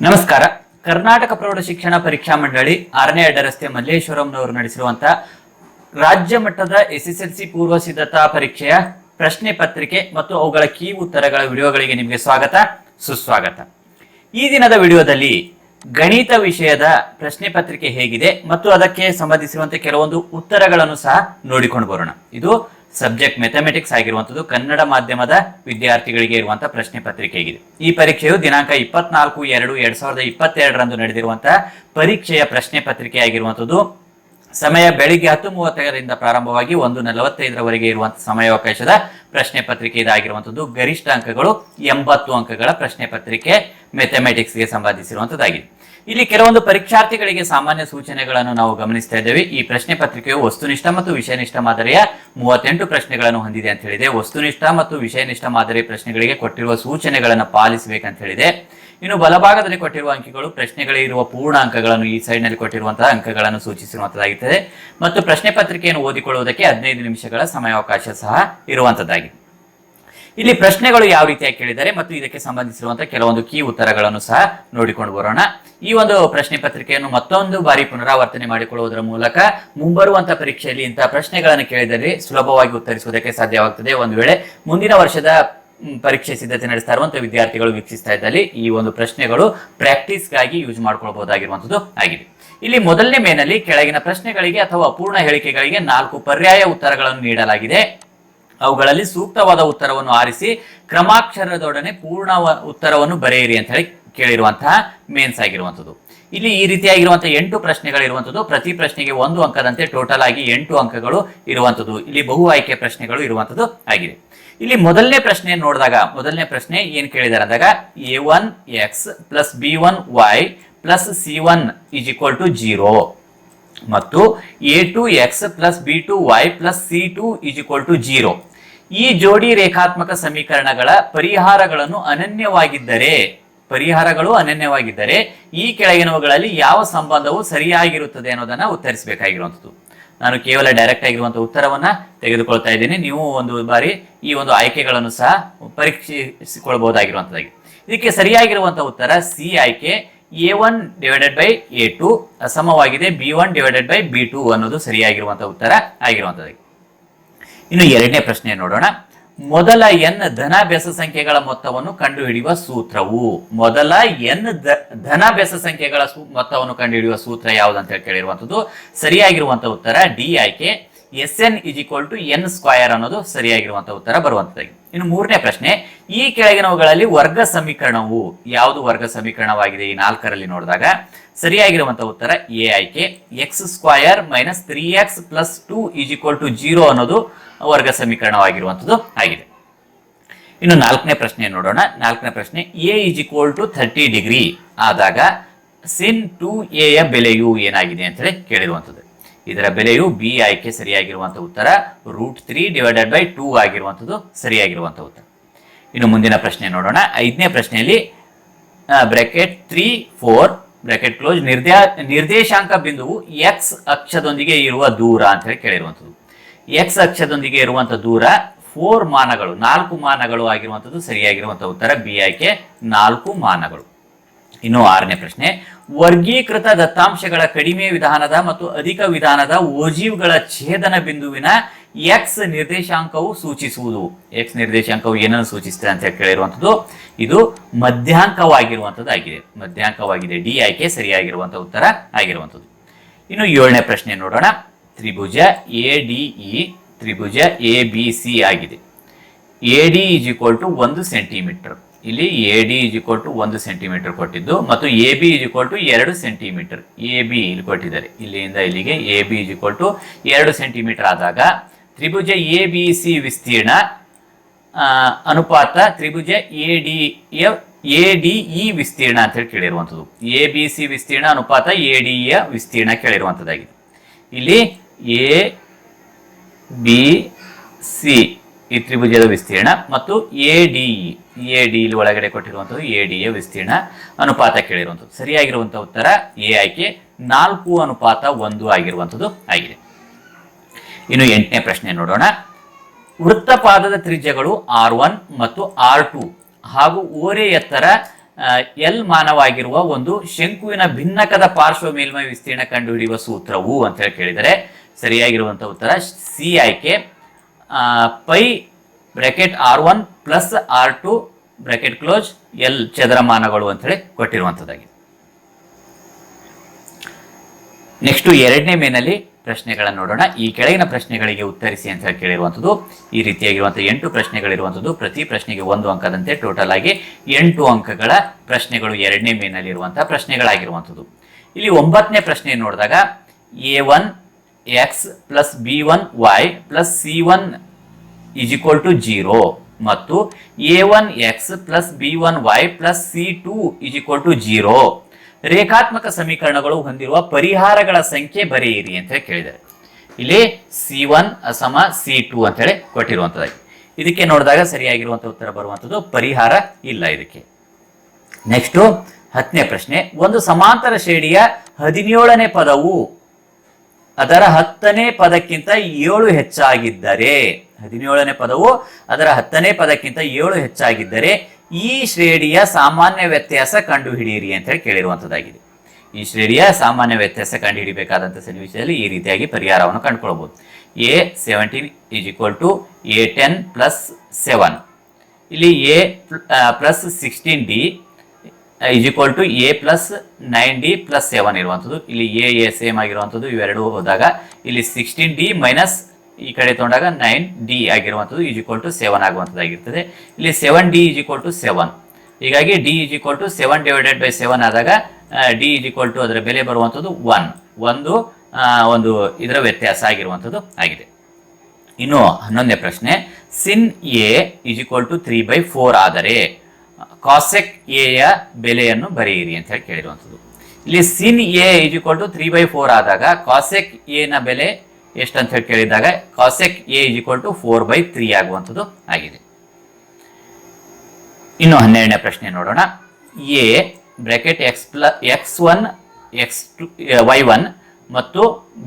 ನಮಸ್ಕಾರ. ಕರ್ನಾಟಕ ಪ್ರೌಢ ಶಿಕ್ಷಣ ಪರೀಕ್ಷಾ ಮಂಡಳಿ ಆರನೇ ಅಡ್ಡ ರಸ್ತೆ ಮಲ್ಲೇಶ್ವರಂನವರು ನಡೆಸಿರುವಂತಹ ರಾಜ್ಯ ಮಟ್ಟದ ಎಸ್ಎಸ್ಎಲ್ಸಿ ಪೂರ್ವ ಸಿದ್ಧತಾ ಪರೀಕ್ಷೆಯ ಪ್ರಶ್ನೆ ಪತ್ರಿಕೆ ಮತ್ತು ಅವುಗಳ ಕೀ ಉತ್ತರಗಳ ವಿಡಿಯೋಗಳಿಗೆ ನಿಮಗೆ ಸ್ವಾಗತ, ಸುಸ್ವಾಗತ. ಈ ದಿನದ ವಿಡಿಯೋದಲ್ಲಿ ಗಣಿತ ವಿಷಯದ ಪ್ರಶ್ನೆ ಪತ್ರಿಕೆ ಹೇಗಿದೆ ಮತ್ತು ಅದಕ್ಕೆ ಸಂಬಂಧಿಸಿರುವಂತೆ ಕೆಲವೊಂದು ಉತ್ತರಗಳನ್ನು ಸಹ ನೋಡಿಕೊಂಡು ಬರೋಣ. ಇದು ಸಬ್ಜೆಕ್ಟ್ ಮೆಥಮೆಟಿಕ್ಸ್ ಆಗಿರುವಂತದ್ದು ಕನ್ನಡ ಮಾಧ್ಯಮದ ವಿದ್ಯಾರ್ಥಿಗಳಿಗೆ ಇರುವಂತಹ ಪ್ರಶ್ನೆ ಪತ್ರಿಕೆ ಆಗಿದೆ ಈ ಪರೀಕ್ಷೆಯು ದಿನಾಂಕ ಇಪ್ಪತ್ನಾಲ್ಕು, ಎರಡು, ಎರಡ್ ಸಾವಿರದ ಇಪ್ಪತ್ತೆರಡರಂದು ನಡೆದಿರುವಂತಹ ಪರೀಕ್ಷೆಯ ಪ್ರಶ್ನೆ ಪತ್ರಿಕೆ ಆಗಿರುವಂತದ್ದು ಸಮಯ ಬೆಳಿಗ್ಗೆ ಹತ್ತು ಮೂವತ್ತೈದರಿಂದ ಪ್ರಾರಂಭವಾಗಿ ಒಂದು ನಲವತ್ತೈದರವರೆಗೆ ಇರುವಂತಹ ಸಮಯಾವಕಾಶದ ಪ್ರಶ್ನೆ ಪತ್ರಿಕೆ ಇದಾಗಿರುವಂಥದ್ದು. ಗರಿಷ್ಠ ಅಂಕಗಳು ಎಂಬತ್ತು ಅಂಕಗಳ ಪ್ರಶ್ನೆ ಪತ್ರಿಕೆ ಮೆಥಮೆಟಿಕ್ಸ್ಗೆ ಸಂಬಂಧಿಸಿರುವಂತದ್ದಾಗಿದೆ ಇಲ್ಲಿ ಕೆಲವೊಂದು ಪರೀಕ್ಷಾರ್ಥಿಗಳಿಗೆ ಸಾಮಾನ್ಯ ಸೂಚನೆಗಳನ್ನು ನಾವು ಗಮನಿಸ್ತಾ ಇದ್ದೇವೆ. ಈ ಪ್ರಶ್ನೆ ಪತ್ರಿಕೆಯು ವಸ್ತುನಿಷ್ಠ ಮತ್ತು ವಿಷಯನಿಷ್ಠ ಮಾದರಿಯ ಮೂವತ್ತೆಂಟು ಪ್ರಶ್ನೆಗಳನ್ನು ಹೊಂದಿದೆ ಅಂತ ಹೇಳಿದೆ. ವಸ್ತುನಿಷ್ಠ ಮತ್ತು ವಿಷಯನಿಷ್ಠ ಮಾದರಿ ಪ್ರಶ್ನೆಗಳಿಗೆ ಕೊಟ್ಟಿರುವ ಸೂಚನೆಗಳನ್ನು ಪಾಲಿಸಬೇಕಂತ ಹೇಳಿದೆ ಇನ್ನು ಬಲಭಾಗದಲ್ಲಿ ಕೊಟ್ಟಿರುವ ಅಂಕಿಗಳು ಪ್ರಶ್ನೆಗಳಿರುವ ಪೂರ್ಣ ಅಂಕಗಳನ್ನು ಈ ಸೈಡ್ನಲ್ಲಿ ಕೊಟ್ಟಿರುವಂತಹ ಅಂಕಗಳನ್ನು ಸೂಚಿಸಿರುವಂತದ್ದಾಗಿರ್ತದೆ. ಮತ್ತು ಪ್ರಶ್ನೆ ಪತ್ರಿಕೆಯನ್ನು ಓದಿಕೊಳ್ಳುವುದಕ್ಕೆ ಹದಿನೈದು ನಿಮಿಷಗಳ ಸಮಯಾವಕಾಶ ಸಹ ಇರುವಂತದ್ದಾಗಿದೆ. ಇಲ್ಲಿ ಪ್ರಶ್ನೆಗಳು ಯಾವ ರೀತಿಯಾಗಿ ಕೇಳಿದ್ದಾರೆ ಮತ್ತು ಇದಕ್ಕೆ ಸಂಬಂಧಿಸಿರುವಂತಹ ಕೆಲವೊಂದು ಕೀ ಉತ್ತರಗಳನ್ನು ಸಹ ನೋಡಿಕೊಂಡು ಬರೋಣ. ಈ ಒಂದು ಪ್ರಶ್ನೆ ಪತ್ರಿಕೆಯನ್ನು ಮತ್ತೊಂದು ಬಾರಿ ಪುನರಾವರ್ತನೆ ಮಾಡಿಕೊಳ್ಳುವುದರ ಮೂಲಕ ಮುಂಬರುವಂತಹ ಪರೀಕ್ಷೆಯಲ್ಲಿ ಇಂತಹ ಪ್ರಶ್ನೆಗಳನ್ನು ಕೇಳಿದರೆ ಸುಲಭವಾಗಿ ಉತ್ತರಿಸುವುದಕ್ಕೆ ಸಾಧ್ಯವಾಗುತ್ತದೆ ಒಂದು ವೇಳೆ ಮುಂದಿನ ವರ್ಷದ ಪರೀಕ್ಷೆ ಸಿದ್ಧತೆ ನಡೆಸ್ತಾ ಇರುವಂತಹ ವಿದ್ಯಾರ್ಥಿಗಳು ವೀಕ್ಷಿಸ್ತಾ ಇದ್ದಲ್ಲಿ ಈ ಒಂದು ಪ್ರಶ್ನೆಗಳು ಪ್ರಾಕ್ಟೀಸ್ಗಾಗಿ ಯೂಸ್ ಮಾಡಿಕೊಳ್ಳಬಹುದಾಗಿರುವಂತದ್ದು ಆಗಿದೆ. ಇಲ್ಲಿ ಮೊದಲನೇ ಮೇನಲ್ಲಿ ಕೆಳಗಿನ ಪ್ರಶ್ನೆಗಳಿಗೆ ಅಥವಾ ಅಪೂರ್ಣ ಹೇಳಿಕೆಗಳಿಗೆ ನಾಲ್ಕು ಪರ್ಯಾಯ ಉತ್ತರಗಳನ್ನು ನೀಡಲಾಗಿದೆ. ಅವುಗಳಲ್ಲಿ ಸೂಕ್ತವಾದ ಉತ್ತರವನ್ನು ಆರಿಸಿ ಕ್ರಮಾಕ್ಷರದೊಡನೆ ಪೂರ್ಣ ಉತ್ತರವನ್ನು ಬರೆಯಿರಿ ಅಂತ ಹೇಳಿ ಕೇಳಿರುವಂತಹ ಮೇನ್ಸ್ ಆಗಿರುವಂಥದ್ದು. ಇಲ್ಲಿ ಈ ರೀತಿಯಾಗಿರುವಂತಹ ಎಂಟು ಪ್ರಶ್ನೆಗಳಿರುವಂಥದ್ದು, ಪ್ರತಿ ಪ್ರಶ್ನೆಗೆ ಒಂದು ಅಂಕದಂತೆ ಟೋಟಲ್ ಆಗಿ ಎಂಟು ಅಂಕಗಳು ಇರುವಂಥದ್ದು. ಇಲ್ಲಿ ಬಹು ಆಯ್ಕೆ ಪ್ರಶ್ನೆಗಳು ಇರುವಂಥದ್ದು ಆಗಿದೆ. ಇಲ್ಲಿ ಮೊದಲನೇ ಪ್ರಶ್ನೆ ನೋಡಿದಾಗ, ಮೊದಲನೇ ಪ್ರಶ್ನೆ ಏನ್ ಕೇಳಿದಾರೆ ಅಂದಾಗ, A one X plus B one Y plus C one is equal to zero. ಮತ್ತು A two X plus B two Y plus C two is equal to zero. ಈ ಜೋಡಿ ರೇಖಾತ್ಮಕ ಸಮೀಕರಣಗಳ ಪರಿಹಾರಗಳನ್ನು ಅನನ್ಯವಾಗಿದ್ದರೆ, ಪರಿಹಾರಗಳು ಅನನ್ಯವಾಗಿದ್ದರೆ ಈ ಕೆಳಗಿನವುಗಳಲ್ಲಿ ಯಾವ ಸಂಬಂಧವು ಸರಿಯಾಗಿರುತ್ತದೆ ಅನ್ನೋದನ್ನ ಉತ್ತರಿಸಬೇಕಾಗಿರುವಂಥದ್ದು. ನಾನು ಕೇವಲ ಡೈರೆಕ್ಟ್ ಆಗಿರುವಂತಹ ಉತ್ತರವನ್ನ ತೆಗೆದುಕೊಳ್ತಾ ಇದ್ದೀನಿ. ನೀವು ಒಂದು ಬಾರಿ ಈ ಒಂದು ಆಯ್ಕೆಗಳನ್ನು ಸಹ ಪರೀಕ್ಷಿಸಿಕೊಳ್ಬಹುದಾಗಿರುವಂತದ್ದಾಗಿ ಇದಕ್ಕೆ ಸರಿಯಾಗಿರುವಂತಹ ಉತ್ತರ ಸಿ ಆಯ್ಕೆ A one divided by A two ಅಸಮವಾಗಿದೆ B one divided by B two ಅನ್ನೋದು ಸರಿಯಾಗಿರುವಂತಹ ಉತ್ತರ ಆಗಿರುವಂತದ್ದಾಗಿ ಇನ್ನು ಎರಡನೇ ಪ್ರಶ್ನೆ ನೋಡೋಣ. ಮೊದಲ ಎನ್ ಧನ ಬೆಸ ಸಂಖ್ಯೆಗಳ ಮೊತ್ತವನ್ನು ಕಂಡುಹಿಡಿಯುವ ಸೂತ್ರವು. ಮೊದಲ ಎನ್ ಧನ ಬೆಸ ಸಂಖ್ಯೆಗಳ ಮೊತ್ತವನ್ನು ಕಂಡುಹಿಡಿಯುವ ಸೂತ್ರ ಯಾವುದು ಅಂತ ಹೇಳಿ ಕೇಳಿರುವಂತದ್ದು ಸರಿಯಾಗಿರುವಂತಹ ಉತ್ತರ ಡಿ ಆಯ್ಕೆ. S N is equal to N square ಅನ್ನೋದು ಸರಿಯಾಗಿರುವಂತಹ ಉತ್ತರ ಬರುವಂತದ್ದಾಗಿ ಇನ್ನು ಮೂರನೇ ಪ್ರಶ್ನೆ, ಈ ಕೆಳಗಿನವುಗಳಲ್ಲಿ ವರ್ಗ ಸಮೀಕರಣವು ಯಾವುದು ವರ್ಗ ಸಮೀಕರಣವಾಗಿದೆ? ಈ ನಾಲ್ಕರಲ್ಲಿ ನೋಡಿದಾಗ ಸರಿಯಾಗಿರುವಂತಹ ಉತ್ತರ ಎ ಆಯ್ಕೆ X square minus three X plus two is equal to zero ಅನ್ನೋದು ವರ್ಗ ಸಮೀಕರಣವಾಗಿರುವಂಥದ್ದು ಆಗಿದೆ. ಇನ್ನು ನಾಲ್ಕನೇ ಪ್ರಶ್ನೆ ನೋಡೋಣ. ನಾಲ್ಕನೇ ಪ್ರಶ್ನೆ, A is equal to thirty degree ಆದಾಗ ಸಿನ್ ಟು ಎ ಯ ಬೆಲೆಯು ಏನಾಗಿದೆ ಅಂತ ಹೇಳಿ ಕೇಳಿರುವಂಥದ್ದು ಇದರ ಬೆಲೆಯು ಬಿ ಆಯ್ಕೆ ಸರಿಯಾಗಿರುವಂತಹ ಉತ್ತರ root three divided by two ಆಗಿರುವಂಥದ್ದು ಸರಿಯಾಗಿರುವಂತಹ ಉತ್ತರ. ಇನ್ನು ಮುಂದಿನ ಪ್ರಶ್ನೆ ನೋಡೋಣ. ಐದನೇ ಪ್ರಶ್ನೆಯಲ್ಲಿ bracket three four bracket close ನಿರ್ದ್ಯಾ, ನಿರ್ದೇಶಾಂಕ ಬಿಂದುವು ಎಕ್ಸ್ ಅಕ್ಷದೊಂದಿಗೆ ಇರುವ ದೂರ ಅಂತ ಹೇಳಿ ಕೇಳಿರುವಂಥದ್ದು ಎಕ್ಸ್ ಅಕ್ಷದೊಂದಿಗೆ ಇರುವಂಥ ದೂರ ಫೋರ್ ಮಾನಗಳು, ನಾಲ್ಕು ಮಾನಗಳು ಆಗಿರುವಂಥದ್ದು ಸರಿಯಾಗಿರುವಂಥ ಉತ್ತರ ಬಿ ಆಯ್ಕೆ ನಾಲ್ಕು ಮಾನಗಳು. ಇನ್ನು ಆರನೇ ಪ್ರಶ್ನೆ, ವರ್ಗೀಕೃತ ದತ್ತಾಂಶಗಳ ಕಡಿಮೆ ವಿಧಾನದ ಮತ್ತು ಅಧಿಕ ವಿಧಾನದ ಓಜೀವ್ಗಳ ಛೇದನ ಬಿಂದುವಿನ ಎಕ್ಸ್ ನಿರ್ದೇಶಾಂಕವು ಸೂಚಿಸುವುದು. ಎಕ್ಸ್ ನಿರ್ದೇಶಾಂಕವು ಏನನ್ನು ಸೂಚಿಸುತ್ತೆ ಅಂತ ಹೇಳಿ ಕೇಳಿರುವಂಥದ್ದು, ಇದು ಮಧ್ಯಾಂಕವಾಗಿರುವಂಥದ್ದು ಆಗಿದೆ ಮಧ್ಯಾಂಕವಾಗಿದೆ ಡಿ ಆಯ್ಕೆ ಸರಿಯಾಗಿರುವಂಥ ಉತ್ತರ ಆಗಿರುವಂಥದ್ದು. ಇನ್ನು ಏಳನೇ ಪ್ರಶ್ನೆ ನೋಡೋಣ. ತ್ರಿಭುಜ ಎ ಇ ತ್ರಿಭುಜ ಎ ಬಿ ಸಿ ಆಗಿದೆ. A D is equal to ಒಂದು ಸೆಂಟಿಮೀಟರ್ ಇಲ್ಲಿ A D is equal to ಒಂದು ಸೆಂಟಿಮೀಟರ್ ಕೊಟ್ಟಿದ್ದು ಮತ್ತು A B is equal to ಎರಡು ಸೆಂಟಿಮೀಟರ್ ಎ ಬಿ ಇಲ್ಲಿ ಕೊಟ್ಟಿದ್ದಾರೆ. ಇಲ್ಲಿಂದ ಇಲ್ಲಿಗೆ A B is equal to ಎರಡು ಸೆಂಟಿಮೀಟರ್ ಆದಾಗ ತ್ರಿಭುಜ ಎ ಬಿ ಸಿ ವಿಸ್ತೀರ್ಣ ಅನುಪಾತ ತ್ರಿಭುಜ A D A D E ವಿಸ್ತೀರ್ಣ ಅಂತ ಹೇಳಿ ಕೇಳಿರುವಂಥದ್ದು. ಎ ಬಿ ಸಿ ವಿಸ್ತೀರ್ಣ, ಅನುಪಾತ ಎ ಡಿ ಯ ವಿಸ್ತೀರ್ಣ ಕೇಳಿರುವಂಥದ್ದಾಗಿದೆ. ಇಲ್ಲಿ ಎ ಬಿ ಸಿ ಈ ತ್ರಿಭುಜದ ವಿಸ್ತೀರ್ಣ ಮತ್ತು ಎ ಡಿ ಎ ಡಿ ಇಲ್ಲಿ ಒಳಗಡೆ ಕೊಟ್ಟಿರುವಂಥದ್ದು ಎ ಡಿ ಎ ವಿಸ್ತೀರ್ಣ ಅನುಪಾತ ಕೇಳಿರುವಂಥದ್ದು. ಸರಿಯಾಗಿರುವಂತಹ ಉತ್ತರ ಎ ಆಯ್ಕೆ ನಾಲ್ಕು ಅನುಪಾತ ಒಂದು ಆಗಿರುವಂಥದ್ದು ಆಗಿದೆ. ಇನ್ನು ಎಂಟನೇ ಪ್ರಶ್ನೆ ನೋಡೋಣ. ವೃತ್ತಪಾದದ ತ್ರಿಜ್ಯಗಳು ಆರ್ ಒನ್ ಮತ್ತು ಆರ್ ಟು ಹಾಗೂ ಓರೆ ಎತ್ತರ ಎಲ್ ಮಾನವಾಗಿರುವ ಒಂದು ಶಂಕುವಿನ ಭಿನ್ನಕದ ಪಾರ್ಶ್ವ ಮೇಲ್ಮೈ ವಿಸ್ತೀರ್ಣ ಕಂಡುಹಿಡಿಯುವ ಸೂತ್ರವು ಅಂತ ಹೇಳಿ ಕೇಳಿದರೆ ಸರಿಯಾಗಿರುವಂತಹ ಉತ್ತರ ಸಿ ಆಯ್ಕೆ pi bracket R one plus R two bracket close L ಚದರಮಾನಗಳು ಹೇಳಿ ಕೊಟ್ಟಿರುವಂಥದ್ದಾಗಿದೆ. ನೆಕ್ಸ್ಟ್ ಎರಡನೇ ಮೇನಲ್ಲಿ ಪ್ರಶ್ನೆಗಳನ್ನು ನೋಡೋಣ. ಈ ಕೆಳಗಿನ ಪ್ರಶ್ನೆಗಳಿಗೆ ಉತ್ತರಿಸಿ ಅಂತ ಹೇಳಿ ಕೇಳಿರುವಂಥದ್ದು. ಈ ರೀತಿಯಾಗಿರುವಂಥ ಎಂಟು ಪ್ರಶ್ನೆಗಳಿರುವಂಥದ್ದು. ಪ್ರತಿ ಪ್ರಶ್ನೆಗೆ ಒಂದು ಅಂಕದಂತೆ ಟೋಟಲ್ ಆಗಿ ಎಂಟು ಅಂಕಗಳ ಪ್ರಶ್ನೆಗಳು ಎರಡನೇ ಮೇನಲ್ಲಿರುವಂಥ ಪ್ರಶ್ನೆಗಳಾಗಿರುವಂಥದ್ದು. ಇಲ್ಲಿ ಒಂಬತ್ತನೇ ಪ್ರಶ್ನೆ ನೋಡಿದಾಗ A one X plus B one Y plus C one is equal to zero ಮತ್ತು A one X plus B one Y plus C two is equal to zero ರೇಖಾತ್ಮಕ ಸಮೀಕರಣಗಳು ಹೊಂದಿರುವ ಪರಿಹಾರಗಳ ಸಂಖ್ಯೆ ಬರೆಯಿರಿ ಅಂತ ಹೇಳಿ ಕೇಳಿದ್ದಾರೆ. ಇಲ್ಲಿ ಸಿ ಒನ್ ಸಮ ಸಿ ಟು ಅಂತ ಹೇಳಿ ಕೊಟ್ಟಿರುವಂಥದ್ದಾಗಿ ಇದಕ್ಕೆ ನೋಡಿದಾಗ ಸರಿಯಾಗಿರುವಂಥ ಉತ್ತರ ಬರುವಂಥದ್ದು ಪರಿಹಾರ ಇಲ್ಲ ಇದಕ್ಕೆ. ನೆಕ್ಸ್ಟ್ ಹತ್ತನೇ ಪ್ರಶ್ನೆ. ಒಂದು ಸಮಾಂತರ ಶ್ರೇಣಿಯ ಹದಿನೇಳನೇ ಪದವು ಅದರ ಹತ್ತನೇ ಪದಕ್ಕಿಂತ ಏಳು ಹೆಚ್ಚಾಗಿದ್ದರೆ, ಹದಿನೇಳನೇ ಪದವು ಅದರ ಹತ್ತನೇ ಪದಕ್ಕಿಂತ ಏಳು ಹೆಚ್ಚಾಗಿದ್ದರೆ, ಈ ಶ್ರೇಣಿಯ ಸಾಮಾನ್ಯ ವ್ಯತ್ಯಾಸ ಕಂಡುಹಿಡಿಯಿರಿ ಅಂತ ಹೇಳಿ ಕೇಳಿರುವಂಥದ್ದಾಗಿದೆ ಈ ಶ್ರೇಣಿಯ ಸಾಮಾನ್ಯ ವ್ಯತ್ಯಾಸ ಕಂಡುಹಿಡಿಬೇಕಾದಂಥ ಸನ್ನಿವೇಶದಲ್ಲಿ ಈ ರೀತಿಯಾಗಿ ಪರಿಹಾರವನ್ನು ಕಂಡುಕೊಳ್ಬಹುದು A seventeen is equal to A ten plus seven ಇಲ್ಲಿ A plus sixteen D is equal to A plus nine D plus seven ಇರುವಂಥದ್ದು. ಇಲ್ಲಿ ಎ ಎ ಸೇಮ್ ಆಗಿರುವಂಥದ್ದು. ಇವೆರಡು ಹೋದಾಗ ಇಲ್ಲಿ ಸಿಕ್ಸ್ಟೀನ್ ಡಿ ಮೈನಸ್ ಈ ಕಡೆ ತೊಗೊಂಡಾಗ ನೈನ್ ಡಿ ಆಗಿರುವಂಥದ್ದು ಈಸ್ ಈಕ್ವಲ್ ಟು ಸೆವೆನ್ ಆಗುವಂಥದ್ದಾಗಿರ್ತದೆ. ಇಲ್ಲಿ seven D is equal to seven ಹೀಗಾಗಿ D is equal to seven divided by seven ಆದಾಗ ಡಿ ಈಸ್ ಈಕ್ವಲ್ ಟು ಅದರ ಬೆಲೆ ಬರುವಂಥದ್ದು ಒನ್ ಒಂದು ಒಂದು ಇದರ ವ್ಯತ್ಯಾಸ ಆಗಿರುವಂಥದ್ದು ಆಗಿದೆ. ಇನ್ನು ಹನ್ನೊಂದನೇ ಪ್ರಶ್ನೆ sin A is equal to three by four ಆದರೆ ಕಾಸೆಕ್ ಎ ಯ ಬೆಲೆಯನ್ನು ಬರೆಯಿರಿ ಅಂತ ಹೇಳಿ ಕೇಳಿರುವಂಥದ್ದು. ಇಲ್ಲಿ sin A is equal to three by four ಆದಾಗ ಕಾಸೆಕ್ ಎ ನ ಬೆಲೆ ಎಷ್ಟು ಅಂತ ಹೇಳಿ ಕೇಳಿದಾಗ cosec A is equal to four by three ಆಗುವಂಥದ್ದು ಆಗಿದೆ. ಇನ್ನು ಹನ್ನೆರಡನೇ ಪ್ರಶ್ನೆ ನೋಡೋಣ. A bracket X ಪ್ಲ X one X two Y one ಮತ್ತು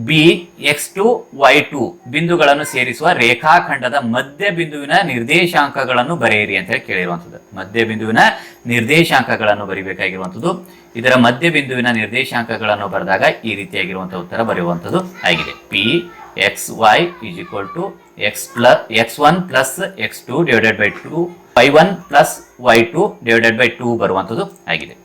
B X two Y two ಬಿಂದುಗಳನ್ನು ಸೇರಿಸುವ ರೇಖಾಖಂಡದ ಮಧ್ಯ ಬಿಂದುವಿನ ನಿರ್ದೇಶಾಂಕಗಳನ್ನು ಬರೆಯಿರಿ ಅಂತ ಹೇಳಿ ಕೇಳಿರುವಂಥದ್ದು. ಮಧ್ಯ ಬಿಂದುವಿನ ನಿರ್ದೇಶಾಂಕಗಳನ್ನು ಬರಿಬೇಕಾಗಿರುವಂಥದ್ದು. ಇದರ ಮಧ್ಯ ಬಿಂದುವಿನ ನಿರ್ದೇಶಾಂಕಗಳನ್ನು ಬರೆದಾಗ ಈ ರೀತಿಯಾಗಿರುವಂಥ ಉತ್ತರ ಬರೆಯುವಂಥದ್ದು ಆಗಿದೆ. P X Y is equal to X plus X one plus X two divided by two Y one plus Y two divided by two ಬರುವಂಥದ್ದು ಆಗಿದೆ.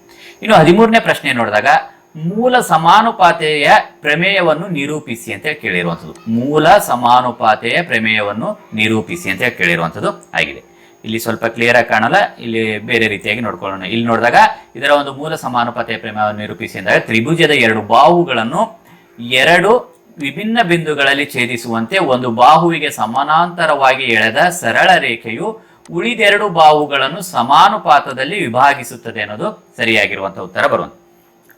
ಇನ್ನು ಹದಿಮೂರನೇ ಪ್ರಶ್ನೆ ನೋಡಿದಾಗ ಮೂಲ ಸಮಾನುಪಾತೆಯ ಪ್ರಮೇಯವನ್ನು ನಿರೂಪಿಸಿ ಅಂತ ಹೇಳಿ ಕೇಳಿರುವಂಥದ್ದು. ಮೂಲ ಸಮಾನುಪಾತೆಯ ಪ್ರಮೇಯವನ್ನು ನಿರೂಪಿಸಿ ಅಂತ ಹೇಳಿ ಕೇಳಿರುವಂಥದ್ದು ಆಗಿದೆ. ಇಲ್ಲಿ ಸ್ವಲ್ಪ ಕ್ಲಿಯರ್ ಆಗಿ ಕಾಣಲ್ಲ, ಇಲ್ಲಿ ಬೇರೆ ರೀತಿಯಾಗಿ ನೋಡ್ಕೊಳ್ಳೋಣ. ಇಲ್ಲಿ ನೋಡಿದಾಗ ಇದರ ಒಂದು ಮೂಲ ಸಮಾನುಪಾತೆಯ ಪ್ರಮೇಯವನ್ನು ನಿರೂಪಿಸಿ ಅಂದಾಗ ತ್ರಿಭುಜದ ಎರಡು ಬಾಹುಗಳನ್ನು ಎರಡು ವಿಭಿನ್ನ ಬಿಂದುಗಳಲ್ಲಿ ಛೇದಿಸುವಂತೆ ಒಂದು ಬಾಹುವಿಗೆ ಸಮಾನಾಂತರವಾಗಿ ಎಳೆದ ಸರಳ ರೇಖೆಯು ಉಳಿದೆರಡು ಬಾಹುಗಳನ್ನು ಸಮಾನುಪಾತದಲ್ಲಿ ವಿಭಾಗಿಸುತ್ತದೆ ಅನ್ನೋದು ಸರಿಯಾಗಿರುವಂತಹ ಉತ್ತರ ಬರುವಂತ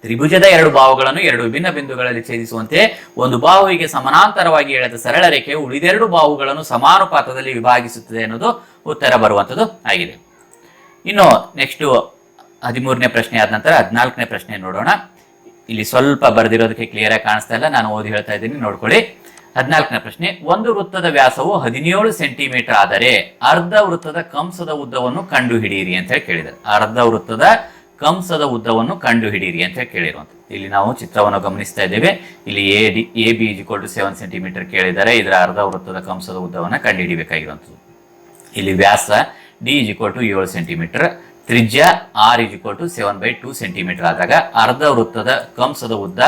ತ್ರಿಭುಜದ ಎರಡು ಭಾವಗಳನ್ನು ಎರಡು ವಿಭಿನ್ನ ಬಿಂದುಗಳಲ್ಲಿ ಛೇದಿಸುವಂತೆ ಒಂದು ಬಾಹುವಿಗೆ ಸಮಾನಾಂತರವಾಗಿ ಎಳೆದ ಸರಳ ರೇಖೆಯು ಉಳಿದೆರಡು ಬಾಹುಗಳನ್ನು ಸಮಾನುಪಾತದಲ್ಲಿ ವಿಭಾಗಿಸುತ್ತದೆ ಅನ್ನೋದು ಉತ್ತರ ಬರುವಂಥದ್ದು ಆಗಿದೆ. ಇನ್ನು ನೆಕ್ಸ್ಟ್ ಹದಿಮೂರನೇ ಪ್ರಶ್ನೆ ಆದ ನಂತರ ಹದಿನಾಲ್ಕನೇ ಪ್ರಶ್ನೆ ನೋಡೋಣ. ಇಲ್ಲಿ ಸ್ವಲ್ಪ ಬರೆದಿರೋದಕ್ಕೆ ಕ್ಲಿಯರ್ ಆಗಿ ಕಾಣಿಸ್ತಾ ಇಲ್ಲ. ನಾನು ಓದಿ ಹೇಳ್ತಾ ಇದ್ದೀನಿ, ನೋಡ್ಕೊಳ್ಳಿ. ಹದಿನಾಲ್ಕನೇ ಪ್ರಶ್ನೆ, ಒಂದು ವೃತ್ತದ ವ್ಯಾಸವು ಹದಿನೇಳು ಸೆಂಟಿಮೀಟರ್ ಆದರೆ ಅರ್ಧ ವೃತ್ತದ ಕಂಸದ ಉದ್ದವನ್ನು ಕಂಡುಹಿಡಿಯಿರಿ ಅಂತ ಹೇಳಿ ಕೇಳಿದ್ದಾರೆ ಅರ್ಧ ವೃತ್ತದ ಕಂಸದ ಉದ್ದವನ್ನು ಕಂಡುಹಿಡಿಯಿರಿ ಅಂತ ಕೇಳಿರುವಂತೆ ಇಲ್ಲಿ ನಾವು ಚಿತ್ರವನ್ನು ಗಮನಿಸ್ತಾ ಇದ್ದೇವೆ. ಇಲ್ಲಿ A D A B equal to seven centimetre ಕೇಳಿದ್ದಾರೆ ಇದರ ಅರ್ಧ ವೃತ್ತದ ಕಂಸದ ಉದ್ದವನ್ನು ಕಂಡುಹಿಡಿಯಬೇಕಾಗಿರುವಂಥದ್ದು ಇಲ್ಲಿ ವ್ಯಾಸ ಡಿ ಇಜ್ ಇಕ್ವಲ್ ಟು ಏಳು ಸೆಂಟಿಮೀಟರ್ ತ್ರಿಜ್ಯ R is equal to seven by two centimetre ಆದಾಗ ಅರ್ಧ ವೃತ್ತದ ಕಂಸದ ಉದ್ದ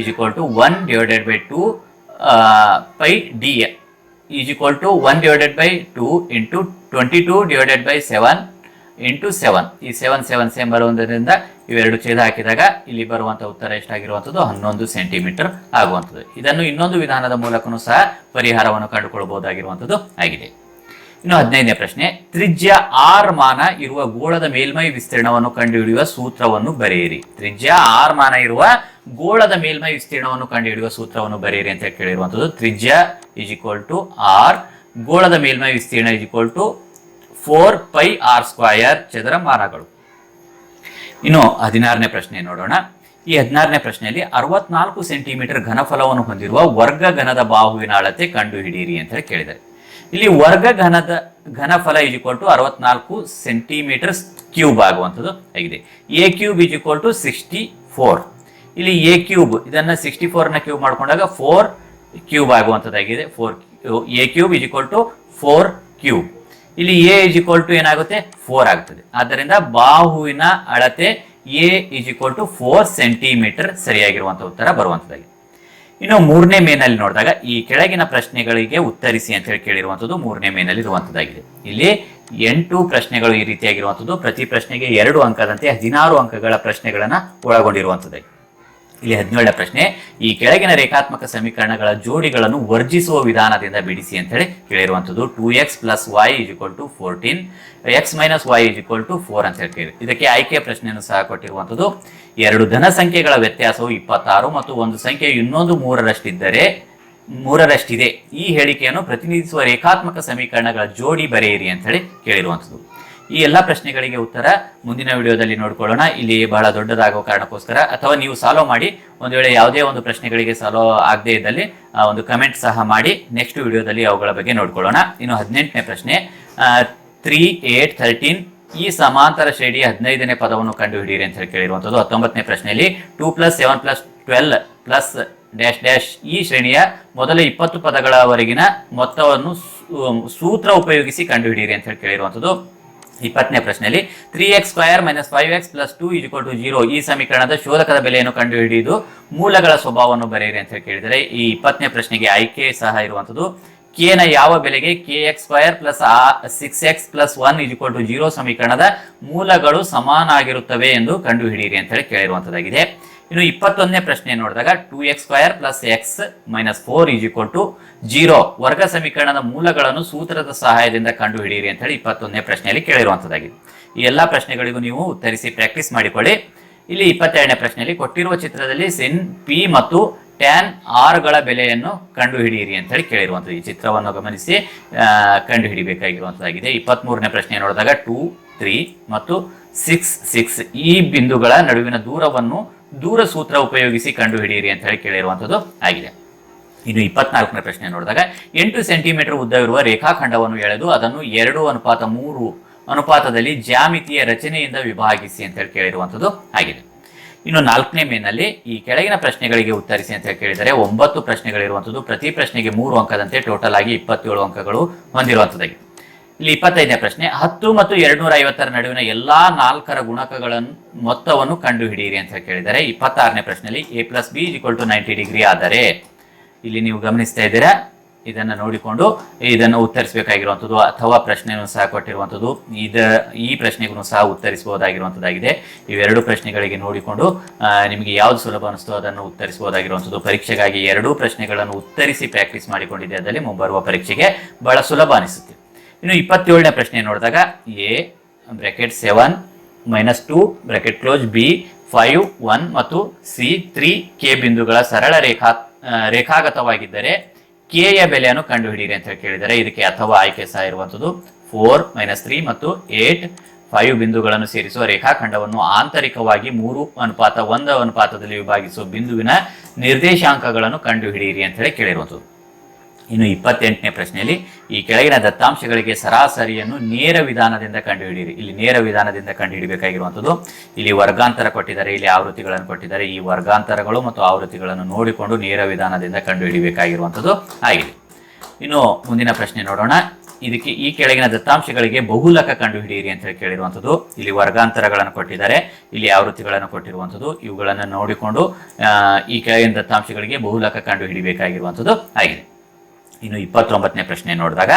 is equal to one divided by two pi D is equal to one divided by two into twenty two divided by seven into seven ಈ seven seven same ಬರುವುದರಿಂದ ಇವೆರಡು ಛೇದ ಹಾಕಿದಾಗ ಇಲ್ಲಿ ಬರುವಂತ ಉತ್ತರ ಎಷ್ಟಾಗಿರುವಂಥದ್ದು? ಹನ್ನೊಂದು ಸೆಂಟಿಮೀಟರ್ ಆಗುವಂಥದ್ದು. ಇದನ್ನು ಇನ್ನೊಂದು ವಿಧಾನದ ಮೂಲಕನೂ ಸಹ ಪರಿಹಾರವನ್ನು ಕಂಡುಕೊಳ್ಳಬಹುದಾಗಿರುವಂಥದ್ದು ಆಗಿದೆ. ಇನ್ನು ಹದಿನೈದನೇ ಪ್ರಶ್ನೆ. ತ್ರಿಜ್ಯ ಆರ್ ಮಾನ ಇರುವ ಗೋಳದ ಮೇಲ್ಮೈ ವಿಸ್ತೀರ್ಣವನ್ನು ಕಂಡುಹಿಡಿಯುವ ಸೂತ್ರವನ್ನು ಬರೆಯಿರಿ. ತ್ರಿಜ್ಯ ಆರ್ ಮಾನ ಇರುವ ಗೋಳದ ಮೇಲ್ಮೈ ವಿಸ್ತೀರ್ಣವನ್ನು ಕಂಡುಹಿಡಿಯುವ ಸೂತ್ರವನ್ನು ಬರೆಯಿರಿ ಅಂತ ಕೇಳಿರುವಂಥದ್ದು. ತ್ರಿಜ್ಯ ಇಸ್ ಈಕ್ವಲ್ ಟು ಆರ್ ಗೋಳದ ಮೇಲ್ಮೈ ವಿಸ್ತೀರ್ಣ is equal to four pi R square ಚದರಮಾನಗಳು. ಇನ್ನು ಹದಿನಾರನೇ ಪ್ರಶ್ನೆ ನೋಡೋಣ. ಈ ಹದಿನಾರನೇ ಪ್ರಶ್ನೆಯಲ್ಲಿ ಅರವತ್ನಾಲ್ಕು ಸೆಂಟಿಮೀಟರ್ ಘನಫಲವನ್ನು ಹೊಂದಿರುವ ವರ್ಗ ಘನದ ಬಾಹುವಿನ ಅಳತೆ ಕಂಡುಹಿಡಿಯಿರಿ ಅಂತ ಹೇಳಿ ಕೇಳಿದ್ದಾರೆ. ಇಲ್ಲಿ ವರ್ಗ ಘನದ ಘನಫಲ ಇಸ್ ಈಕ್ವಲ್ ಟು ಅರವತ್ನಾಲ್ಕು ಸೆಂಟಿಮೀಟರ್ ಕ್ಯೂಬ್ ಆಗುವಂಥದ್ದು ಆಗಿದೆ. A cube is equal to sixty four ಇಲ್ಲಿ ಎ ಕ್ಯೂಬ್ ಇದನ್ನ ಸಿಕ್ಸ್ಟಿ ಫೋರ್ನ ಕ್ಯೂಬ್ ಮಾಡ್ಕೊಂಡಾಗ four cube ಆಗುವಂಥದ್ದಾಗಿದೆ. Four a cube is equal to four cube ಇಲ್ಲಿ ಎ ಇಸ್ ಈಕ್ವಲ್ ಟು ಏನಾಗುತ್ತೆ? ಫೋರ್ ಆಗ್ತದೆ. ಆದ್ದರಿಂದ ಬಾಹುವಿನ ಅಳತೆ a is equal to four centimetre ಸರಿಯಾಗಿರುವಂಥ ಉತ್ತರ ಬರುವಂತದಲ್ಲಿ ಇನ್ನು ಮೂರನೇ ಮೇನಲ್ಲಿ ನೋಡಿದಾಗ ಈ ಕೆಳಗಿನ ಪ್ರಶ್ನೆಗಳಿಗೆ ಉತ್ತರಿಸಿ ಅಂತ ಹೇಳಿ ಕೇಳಿರುವಂಥದ್ದು ಮೂರನೇ ಮೇನಲ್ಲಿ ಇರುವಂಥದ್ದಾಗಿದೆ ಇಲ್ಲಿ ಎಂಟು ಪ್ರಶ್ನೆಗಳು ಈ ರೀತಿಯಾಗಿರುವಂಥದ್ದು ಪ್ರತಿ ಪ್ರಶ್ನೆಗೆ ಎರಡು ಅಂಕದಂತೆ ಹದಿನಾರು ಅಂಕಗಳ ಪ್ರಶ್ನೆಗಳನ್ನ ಒಳಗೊಂಡಿರುವಂಥದ್ದಾಗಿದೆ ಇಲ್ಲಿ ಹದಿನೇಳನೇ ಪ್ರಶ್ನೆ, ಈ ಕೆಳಗಿನ ರೇಖಾತ್ಮಕ ಸಮೀಕರಣಗಳ ಜೋಡಿಗಳನ್ನು ವರ್ಜಿಸುವ ವಿಧಾನದಿಂದ ಬಿಡಿಸಿ ಅಂತ ಹೇಳಿ ಕೇಳಿರುವಂಥದ್ದು two x plus y equal to fourteen x minus y equal to four ಅಂತ ಹೇಳಿ ಇದಕ್ಕೆ ಆಯ್ಕೆ ಪ್ರಶ್ನೆಯನ್ನು ಸಹ ಕೊಟ್ಟಿರುವಂಥದ್ದು. ಎರಡು ಧನ ಸಂಖ್ಯೆಗಳ ವ್ಯತ್ಯಾಸವು ಇಪ್ಪತ್ತಾರು ಮತ್ತು ಒಂದು ಸಂಖ್ಯೆ ಇನ್ನೊಂದು ಮೂರರಷ್ಟಿದ್ದರೆ ಮೂರರಷ್ಟಿದೆ. ಈ ಹೇಳಿಕೆಯನ್ನು ಪ್ರತಿನಿಧಿಸುವ ರೇಖಾತ್ಮಕ ಸಮೀಕರಣಗಳ ಜೋಡಿ ಬರೆಯಿರಿ ಅಂತ ಹೇಳಿ ಕೇಳಿರುವಂಥದ್ದು. ಈ ಎಲ್ಲ ಪ್ರಶ್ನೆಗಳಿಗೆ ಉತ್ತರ ಮುಂದಿನ ವಿಡಿಯೋದಲ್ಲಿ ನೋಡ್ಕೊಳ್ಳೋಣ. ಇಲ್ಲಿ ಬಹಳ ದೊಡ್ಡದಾಗುವ ಕಾರಣಕ್ಕೋಸ್ಕರ ಅಥವಾ ನೀವು ಸಾಲ್ವ್ ಮಾಡಿ ಒಂದು ವೇಳೆ ಯಾವುದೇ ಒಂದು ಪ್ರಶ್ನೆಗಳಿಗೆ ಸಾಲ್ವ್ ಆಗದೇ ಇದ್ದಲ್ಲಿ ಒಂದು ಕಮೆಂಟ್ ಸಹ ಮಾಡಿ ನೆಕ್ಸ್ಟ್ ವಿಡಿಯೋದಲ್ಲಿ ಅವುಗಳ ಬಗ್ಗೆ ನೋಡ್ಕೊಳ್ಳೋಣ. ಇನ್ನು ಹದಿನೆಂಟನೇ ಪ್ರಶ್ನೆ ತ್ರೀ ಏಟ್ ಥರ್ಟೀನ್ ಈ ಸಮಾಂತರ ಶ್ರೇಣಿಯ ಹದಿನೈದನೇ ಪದವನ್ನು ಕಂಡುಹಿಡಿಯಿರಿ ಅಂತ ಹೇಳಿ ಕೇಳಿರುವಂಥದ್ದು. ಹತ್ತೊಂಬತ್ತನೇ ಪ್ರಶ್ನೆಯಲ್ಲಿ two plus seven plus twelve plus dash dash ಈ ಶ್ರೇಣಿಯ ಮೊದಲ ಇಪ್ಪತ್ತು ಪದಗಳವರೆಗಿನ ಮೊತ್ತವನ್ನು ಸೂತ್ರ ಉಪಯೋಗಿಸಿ ಕಂಡುಹಿಡಿಯಿರಿ ಅಂತ ಹೇಳಿ ಕೇಳಿರುವಂಥದ್ದು. ಇಪ್ಪತ್ತನೇ ಪ್ರಶ್ನೆಯಲ್ಲಿ three x square minus five x plus two equal to zero ಈ ಸಮೀಕರಣದ ಶೋಧಕದ ಬೆಲೆಯನ್ನು ಕಂಡುಹಿಡಿದು ಮೂಲಗಳ ಸ್ವಭಾವವನ್ನು ಬರೆಯಿರಿ ಅಂತ ಹೇಳಿ ಕೇಳಿದರೆ ಈ ಇಪ್ಪತ್ತನೇ ಪ್ರಶ್ನೆಗೆ ಆಯ್ಕೆ ಸಹ ಇರುವಂಥದ್ದು ಕೆ ನ ಯಾವ ಬೆಲೆಗೆ k x square plus six x plus one equal to zero ಸಮೀಕರಣದ ಮೂಲಗಳು ಸಮಾನ ಆಗಿರುತ್ತವೆ ಎಂದು ಕಂಡುಹಿಡಿಯಿರಿ ಅಂತ ಹೇಳಿ ಕೇಳಿರುವಂಥದ್ದಾಗಿದೆ ಇನ್ನು ಇಪ್ಪತ್ತೊಂದನೇ ಪ್ರಶ್ನೆ ನೋಡಿದಾಗ two x square plus x minus four is equal to zero ವರ್ಗ ಸಮೀಕರಣದ ಮೂಲಗಳನ್ನು ಸೂತ್ರದ ಸಹಾಯದಿಂದ ಕಂಡುಹಿಡಿಯಿರಿ ಅಂತ ಹೇಳಿ ಇಪ್ಪತ್ತೊಂದನೇ ಪ್ರಶ್ನೆಯಲ್ಲಿ ಕೇಳಿರುವಂಥದ್ದಾಗಿದೆ ಈ ಎಲ್ಲ ಪ್ರಶ್ನೆಗಳಿಗೂ ನೀವು ಉತ್ತರಿಸಿ ಪ್ರಾಕ್ಟೀಸ್ ಮಾಡಿಕೊಳ್ಳಿ. ಇಲ್ಲಿ ಇಪ್ಪತ್ತೆರಡನೇ ಪ್ರಶ್ನೆಯಲ್ಲಿ ಕೊಟ್ಟಿರುವ ಚಿತ್ರದಲ್ಲಿ ಸಿನ್ ಪಿ ಮತ್ತು ಟ್ಯಾನ್ ಆರ್ಗಳ ಬೆಲೆಯನ್ನು ಕಂಡುಹಿಡಿಯಿರಿ ಅಂತ ಹೇಳಿ ಕೇಳಿರುವಂಥದ್ದು ಈ ಚಿತ್ರವನ್ನು ಗಮನಿಸಿ ಕಂಡುಹಿಡಿಬೇಕಾಗಿರುವಂಥದ್ದಾಗಿದೆ ಇಪ್ಪತ್ಮೂರನೇ ಪ್ರಶ್ನೆ ನೋಡಿದಾಗ ಟೂ ತ್ರೀ ಮತ್ತು ಸಿಕ್ಸ್ ಸಿಕ್ಸ್ ಈ ಬಿಂದುಗಳ ನಡುವಿನ ದೂರವನ್ನು ದೂರ ಸೂತ್ರ ಉಪಯೋಗಿಸಿ ಕಂಡುಹಿಡಿಯಿರಿ ಅಂತ ಹೇಳಿ ಕೇಳಿರುವಂಥದ್ದು ಆಗಿದೆ. ಇನ್ನು ಇಪ್ಪತ್ನಾಲ್ಕನೇ ಪ್ರಶ್ನೆ ನೋಡಿದಾಗ, ಎಂಟು ಸೆಂಟಿಮೀಟರ್ ಉದ್ದವಿರುವ ರೇಖಾಖಂಡವನ್ನು ಎಳೆದು ಅದನ್ನು ಎರಡು ಅನುಪಾತ ಮೂರು ಅನುಪಾತದಲ್ಲಿ ಜ್ಯಾಮಿತಿಯ ರಚನೆಯಿಂದ ವಿಭಾಗಿಸಿ ಅಂತ ಹೇಳಿ ಕೇಳಿರುವಂಥದ್ದು ಆಗಿದೆ. ಇನ್ನು ನಾಲ್ಕನೇ ಮೇನಲ್ಲಿ ಈ ಕೆಳಗಿನ ಪ್ರಶ್ನೆಗಳಿಗೆ ಉತ್ತರಿಸಿ ಅಂತ ಹೇಳಿ ಕೇಳಿದರೆ, ಒಂಬತ್ತು ಪ್ರಶ್ನೆಗಳಿರುವಂಥದ್ದು, ಪ್ರತಿ ಪ್ರಶ್ನೆಗೆ ಮೂರು ಅಂಕದಂತೆ ಟೋಟಲ್ ಆಗಿ ಇಪ್ಪತ್ತೇಳು ಅಂಕಗಳು ಹೊಂದಿರುವಂಥದ್ದಾಗಿದೆ. ಇಲ್ಲಿ ಇಪ್ಪತ್ತೈದನೇ ಪ್ರಶ್ನೆ, ಹತ್ತು ಮತ್ತು ಎರಡ್ನೂರ ಐವತ್ತರ ನಡುವಿನ ಎಲ್ಲಾ ನಾಲ್ಕರ ಗುಣಕಗಳನ್ನು ಮೊತ್ತವನ್ನು ಕಂಡುಹಿಡಿಯಿರಿ ಅಂತ ಕೇಳಿದರೆ, ಇಪ್ಪತ್ತಾರನೇ ಪ್ರಶ್ನೆಯಲ್ಲಿ a plus b equal to ninety degree ಆದರೆ, ಇಲ್ಲಿ ನೀವು ಗಮನಿಸ್ತಾ ಇದ್ದೀರಾ? ಇದನ್ನ ನೋಡಿಕೊಂಡು ಇದನ್ನು ಉತ್ತರಿಸಬೇಕಾಗಿರುವಂಥದ್ದು ಅಥವಾ ಪ್ರಶ್ನೆಯನ್ನು ಸಹ ಕೊಟ್ಟಿರುವಂಥದ್ದು, ಇದ ಈ ಪ್ರಶ್ನೆಗೂ ಸಹ ಉತ್ತರಿಸಬಹುದಾಗಿರುವಂಥದ್ದಾಗಿದೆ. ಇವೆರಡು ಪ್ರಶ್ನೆಗಳಿಗೆ ನೋಡಿಕೊಂಡು ನಿಮಗೆ ಯಾವುದು ಸುಲಭ ಅನಿಸ್ತೋ ಅದನ್ನು ಉತ್ತರಿಸಬಹುದಾಗಿರುವಂಥದ್ದು. ಪರೀಕ್ಷೆಗಾಗಿ ಎರಡೂ ಪ್ರಶ್ನೆಗಳನ್ನು ಉತ್ತರಿಸಿ ಪ್ರಾಕ್ಟೀಸ್ ಮಾಡಿಕೊಂಡಿದೆ ಅದರಲ್ಲಿ ಮುಂಬರುವ ಪರೀಕ್ಷೆಗೆ ಬಹಳ ಸುಲಭ ಅನಿಸುತ್ತೆ. ಇನ್ನು ಇಪ್ಪತ್ತೇಳನೇ ಪ್ರಶ್ನೆ ನೋಡಿದಾಗ a bracket seven minus two bracket close b five one ಮತ್ತು ಸಿ ತ್ರೀ ಕೆ ಬಿಂದುಗಳ ಸರಳ ರೇಖಾ ರೇಖಾಗತವಾಗಿದ್ದರೆ ಕೆ ಯ ಬೆಲೆಯನ್ನು ಕಂಡುಹಿಡಿಯಿರಿ ಅಂತ ಹೇಳಿ ಕೇಳಿದರೆ ಇದಕ್ಕೆ ಅಥವಾ ಆಯ್ಕೆ ಸಹ ಇರುವಂಥದ್ದು ಫೋರ್ ಮೈನಸ್ ತ್ರೀ ಮತ್ತು ಏಟ್ ಫೈವ್ ಬಿಂದುಗಳನ್ನು ಸೇರಿಸುವ ರೇಖಾಖಂಡವನ್ನು ಆಂತರಿಕವಾಗಿ ಮೂರು ಅನುಪಾತ ಒಂದು ಅನುಪಾತದಲ್ಲಿ ವಿಭಾಗಿಸುವ ಬಿಂದುವಿನ ನಿರ್ದೇಶಾಂಕಗಳನ್ನು ಕಂಡುಹಿಡಿಯಿರಿ ಅಂತ ಹೇಳಿ ಕೇಳಿರುವಂಥದ್ದು. ಇನ್ನು ಇಪ್ಪತ್ತೆಂಟನೇ ಪ್ರಶ್ನೆಯಲ್ಲಿ, ಈ ಕೆಳಗಿನ ದತ್ತಾಂಶಗಳಿಗೆ ಸರಾಸರಿಯನ್ನು ನೇರ ವಿಧಾನದಿಂದ ಕಂಡುಹಿಡಿಯಿರಿ. ಇಲ್ಲಿ ನೇರ ವಿಧಾನದಿಂದ ಕಂಡುಹಿಡಿಬೇಕಾಗಿರುವಂಥದ್ದು, ಇಲ್ಲಿ ವರ್ಗಾಂತರ ಕೊಟ್ಟಿದ್ದಾರೆ, ಇಲ್ಲಿ ಆವೃತ್ತಿಗಳನ್ನು ಕೊಟ್ಟಿದ್ದಾರೆ. ಈ ವರ್ಗಾಂತರಗಳು ಮತ್ತು ಆವೃತ್ತಿಗಳನ್ನು ನೋಡಿಕೊಂಡು ನೇರ ವಿಧಾನದಿಂದ ಕಂಡುಹಿಡಿಬೇಕಾಗಿರುವಂಥದ್ದು ಆಗಿದೆ. ಇನ್ನು ಮುಂದಿನ ಪ್ರಶ್ನೆ ನೋಡೋಣ. ಇದಕ್ಕೆ ಈ ಕೆಳಗಿನ ದತ್ತಾಂಶಗಳಿಗೆ ಬಹುಲಕ ಕಂಡುಹಿಡಿಯಿರಿ ಅಂತ ಹೇಳಿ ಕೇಳಿರುವಂಥದ್ದು, ಇಲ್ಲಿ ವರ್ಗಾಂತರಗಳನ್ನು ಕೊಟ್ಟಿದ್ದಾರೆ, ಇಲ್ಲಿ ಆವೃತ್ತಿಗಳನ್ನು ಕೊಟ್ಟಿರುವಂಥದ್ದು, ಇವುಗಳನ್ನು ನೋಡಿಕೊಂಡು ಈ ಕೆಳಗಿನ ದತ್ತಾಂಶಗಳಿಗೆ ಬಹುಲಕ ಕಂಡುಹಿಡಿಬೇಕಾಗಿರುವಂಥದ್ದು ಆಗಿದೆ. ಇನ್ನು ಇಪ್ಪತ್ತೊಂಬತ್ತನೇ ಪ್ರಶ್ನೆ ನೋಡಿದಾಗ,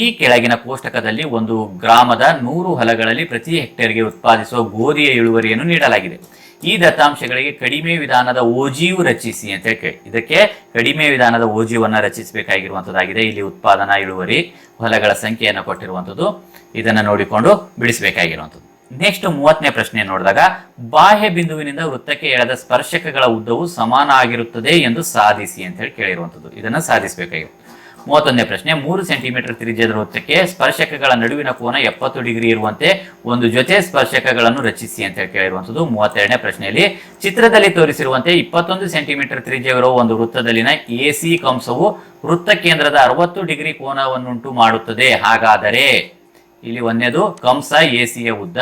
ಈ ಕೆಳಗಿನ ಕೋಷ್ಟಕದಲ್ಲಿ ಒಂದು ಗ್ರಾಮದ ನೂರು ಹೊಲಗಳಲ್ಲಿ ಪ್ರತಿ ಹೆಕ್ಟೇರ್ಗೆ ಉತ್ಪಾದಿಸುವ ಗೋಧಿಯ ಇಳುವರಿಯನ್ನು ನೀಡಲಾಗಿದೆ. ಈ ದತ್ತಾಂಶಗಳಿಗೆ ಕಡಿಮೆ ವಿಧಾನದ ಓಜಿಯು ರಚಿಸಿ ಅಂತ ಕೇಳಿ ಇದಕ್ಕೆ ಕಡಿಮೆ ವಿಧಾನದ ಓಜಿಯನ್ನ ರಚಿಸಬೇಕಾಗಿರುವಂಥದ್ದಾಗಿದೆ ಇಲ್ಲಿ ಉತ್ಪಾದನಾ ಇಳುವರಿ, ಹೊಲಗಳ ಸಂಖ್ಯೆಯನ್ನು ಕೊಟ್ಟಿರುವಂಥದ್ದು ಇದನ್ನು ನೋಡಿಕೊಂಡು ಬಿಡಿಸಬೇಕಾಗಿರುವಂಥದ್ದು ನೆಕ್ಸ್ಟ್ ಮೂವತ್ತನೇ ಪ್ರಶ್ನೆ ನೋಡಿದಾಗ, ಬಾಹ್ಯ ಬಿಂದುವಿನಿಂದ ವೃತ್ತಕ್ಕೆ ಎಳೆದ ಸ್ಪರ್ಶಕಗಳ ಉದ್ದವು ಸಮಾನ ಆಗಿರುತ್ತದೆ ಎಂದು ಸಾಧಿಸಿ ಅಂತ ಹೇಳಿ ಕೇಳಿರುವಂಥದ್ದು ಇದನ್ನು ಸಾಧಿಸಬೇಕಾಗಿದೆ ಮೂವತ್ತೊಂದನೇ ಪ್ರಶ್ನೆ, ಮೂರು ಸೆಂಟಿಮೀಟರ್ ತ್ರಿಜ್ಯದ ವೃತ್ತಕ್ಕೆ ಸ್ಪರ್ಶಕಗಳ ನಡುವಿನ ಕೋನ ಎಪ್ಪತ್ತು ಡಿಗ್ರಿ ಇರುವಂತೆ ಒಂದು ಜೊತೆ ಸ್ಪರ್ಶಕಗಳನ್ನು ರಚಿಸಿ ಅಂತ ಕೇಳಿರುವಂತದ್ದು ಮೂವತ್ತೆರಡನೇ ಪ್ರಶ್ನೆಯಲ್ಲಿ ಚಿತ್ರದಲ್ಲಿ ತೋರಿಸಿರುವಂತೆ ಇಪ್ಪತ್ತೊಂದು ಸೆಂಟಿಮೀಟರ್ ತ್ರಿಜ್ಯವಿರುವ ಒಂದು ವೃತ್ತದಲ್ಲಿನ ಎ ಸಿ ಕಂಸವು ವೃತ್ತ ಕೇಂದ್ರದ ಅರವತ್ತು ಡಿಗ್ರಿ ಕೋನವನ್ನುಂಟು ಮಾಡುತ್ತದೆ. ಹಾಗಾದರೆ ಇಲ್ಲಿ ಒಂದೇದು ಕಂಸ ಎ ಸಿಯ ಉದ್ದ